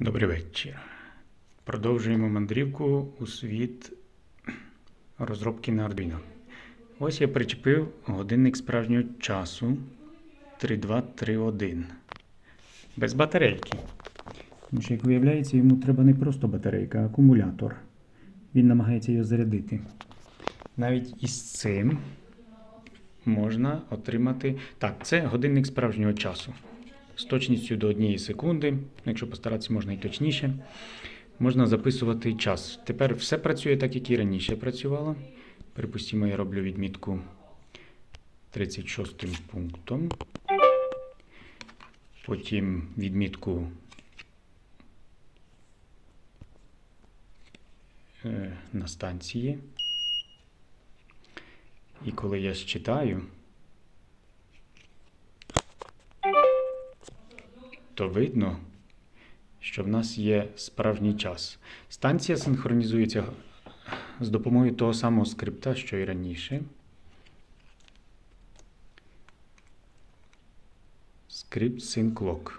Добрий вечір. Продовжуємо мандрівку у світ розробки на Arduino. Ось я причепив годинник справжнього часу 3231. Без батарейки. Тому що, як виявляється, йому треба не просто батарейка, а акумулятор. Він намагається його зарядити. Навіть із цим можна отримати. Так, це годинник справжнього часу з точністю до однієї секунди. Якщо постаратися, можна і точніше. Можна записувати час. Тепер все працює так, як і раніше працювало. Припустимо, я роблю відмітку 36 пунктом. Потім відмітку е, на станції. І коли я считаю, то видно, що в нас є справжній час. Станція синхронізується з допомогою того самого скрипта, що і раніше. Скрипт SyncLock.